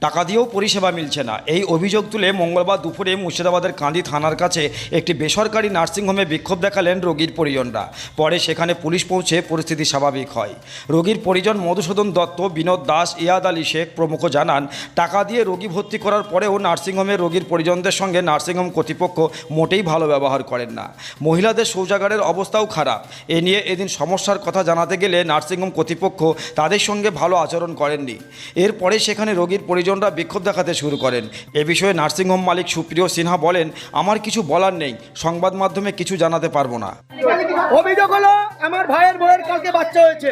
টাকা দিয়েও পরিষেবা মিলছে না। এই অভিযোগ তুলে মঙ্গলবার দুপুরে মুর্শিদাবাদের কান্দি থানার কাছে একটি বেসরকারি নার্সিংহোমে বিক্ষোভ দেখালেন রোগীর পরিজনরা। পরে সেখানে পুলিশ পৌঁছে পরিস্থিতি স্বাভাবিক হয়। রোগীর পরিজন মধুসূদন দত্ত, বিনোদ দাস, ইয়াদ আলী শেখ প্রমুখ জানান, টাকা দিয়ে রোগী ভর্তি করার পরেও নার্সিংহোমে রোগীর পরিজনদের সঙ্গে নার্সিংহোম কর্তৃপক্ষ মোটেই ভালো ব্যবহার করেন না। মহিলাদের শৌচাগারের অবস্থাও খারাপ। এ নিয়ে এদিন সমস্যার কথা জানাতে গেলে নার্সিংহোম কর্তৃপক্ষ তাদের সঙ্গে ভালো আচরণ করেননি। এরপরে সেখানে রোগীর পরিজনরা বিক্ষোভ দেখাতে শুরু করেন। এ বিষয়ে নার্সিংহোম মালিক সুপ্রিয় সিনহা বলেন, আমার কিছু বলার নেই, সংবাদ মাধ্যমে কিছু জানাতে পারব না। অভিযোগ হলো, আমার ভাইয়ের বউয়ের কালকে বাচ্চা হয়েছে।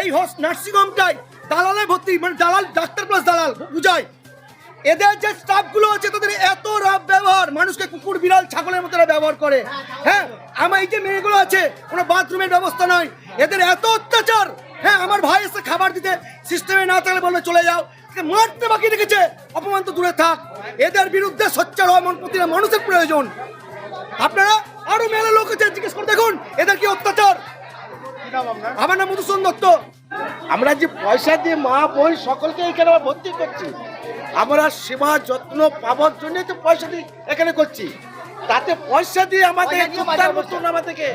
এই হোস নার্সিংহোমটাই দালালে ভর্তি মানে দালাল, ডাক্তার প্লাস দালাল বুঝায় এদের যে স্টাফগুলো আছে, তাদের এত রাব ব্যবহার, মানুষকে কুকুর, বিড়াল, ছাগলের মতো ব্যবহার করে। হ্যাঁ আমার এই যে মেয়েগুলো আছে, কোনো বাথরুমের ব্যবস্থা নয়। এদের এত অত্যাচার হ্যাঁ আমার ভাই এসে খাবার দিতে সিস্টেমে না থাকলে বলবে, চলে যাও। মারতে বাকি রেখেছে। অপমান তো দূরে থাক। এদের বিরুদ্ধে সোচ্চার হওয়া মন প্রতিটা মানুষের প্রয়োজন। আপনারা আরও মেলা লোক আছে, জিজ্ঞেস করে দেখুন, এদের কি অত্যাচার? আমার নাম মধুসূদন দত্ত। আমরা যে পয়সা দিয়ে মা বই সকলকে এখানে ভর্তি করছি। আমরা সেবা যত্ন পাবার জন্যই তো পয়সা দিয়ে এখানে করছি। তাতে পয়সা দিয়ে আমাদের কুত্তার মতন আমাদেরকে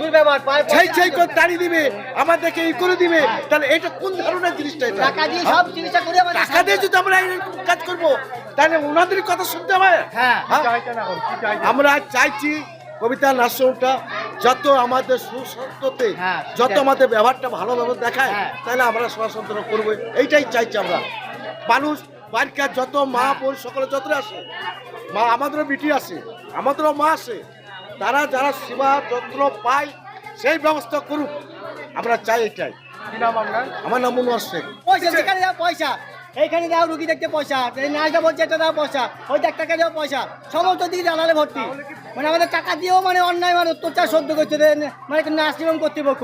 সেই সেই করে দাঁড়িয়ে দিবে আমাদেরকে এই করে দিবে। তাহলে এটা কোন ধরনের জিনিসটা এটা? টাকা দিয়ে সব জিনিসটা করে আমাদের টাকা দিয়ে যদি আমরা এই কাজ করব তাহলে ওনাদের কথা শুনতে হবে? হ্যাঁ। আমরা চাইছি কবিতা নার্সিংটা যত আমাদের সুসন্ততে হ্যাঁ, যত আমাদের ব্যবহারটা ভালোভাবে দেখায় হ্যাঁ। তাহলে আমরা সুসন্তন করব। এইটাই চাইছি আমরা। মানুষ বাড়িকার যত মা। বোন সকলে যত আসে। মা আমাদেরও বিটি আসে আমাদেরও মা আসে। তারা যারা সেবা যত্ন পায় সেই ব্যবস্থা করুক। আমরা চাই এটাই। আমার নাম মনোয়ার শেখ। পয়সা যেখানে পয়সা। এইখানে দাও রুগী দেখতে পয়সা। নার্সটা নাচটা বলছে এটা দাও পয়সা। ওই ডাক্তারকে দাও পয়সা। সমস্ত দিকে জানালে ভর্তি। মানে আমাদের টাকা দিয়েও মানে অন্যায় মানে অত্যাচার সহ্য করছে মানে নার্সিংহোম কর্তৃপক্ষ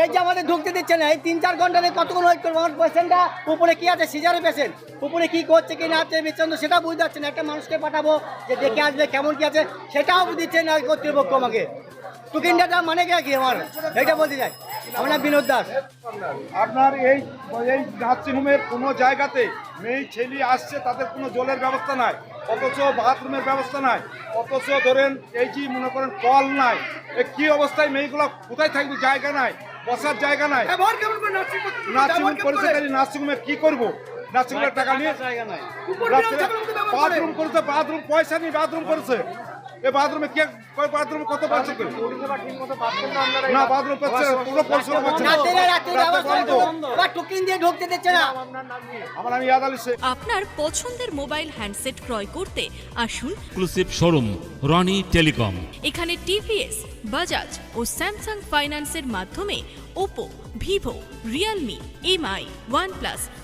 এই যে আমাদের ঢুকতে দিচ্ছে না এই তিন চার ঘণ্টা ধরে কতক্ষণ ওয়েট করব? আমার পেশেন্টটা উপরে কি আছে? সিজারে পেশেন্ট উপরে কি করছে কি না আছে? বেচন্দ সেটা বুঝতে পারছে না। একটা মানুষকে পাঠাবো যে দেখে আসবে কেমন কি আছে সেটাও দিচ্ছে না কর্তৃপক্ষ আমাকে। টুকিনটা মানে কে কি আমার? এটা বলতে চাই। আমার নাম বিনোদ দাস। আপনার এই এই নার্সিংহোমের কোনো জায়গাতে মেয়ে ছেলে আসছে তাদের কোনো জলের ব্যবস্থা নাই। অথচ বাথরুমের ব্যবস্থা নাই। অথচ ধরেন এই যে মনে করেন কল নাই। এ কি অবস্থায় মেয়েগুলো কোথায় থাকবে? জায়গা নাই। বসার জায়গা নাই। নার্সিং পরিষদ করে নার্সিং হোমে নার্সিংহোম? নার্সিংহোমে কি করব? নার্সিংহোমের টাকা নিয়ে। বাথরুম করেছে বাথরুম পয়সা নিয়ে বাথরুম করেছে। এই বাথরুমে কে কয় বাথরুমে কত পাচ্ছে করে না বাথরুম পাচ্ছে পুরো পরিষেবা পাচ্ছে না। রাত্রে রাত্রে ব্যবস্থা বন্ধ। বা টোকেন দিয়ে ঢুকতে দিচ্ছে না। আমার নাম ইয়াদ আলী শেখ। আপনার পছন্দের মোবাইল হ্যান্ডসেট ক্রয় করতে আসুন। এক্সক্লুসিভ শোরুম রনি টেলিকম এখানে টিভিএস বাজাজ ও স্যামসাং ফাইন্যান্সের মাধ্যমে Oppo Vivo Realme MI OnePlus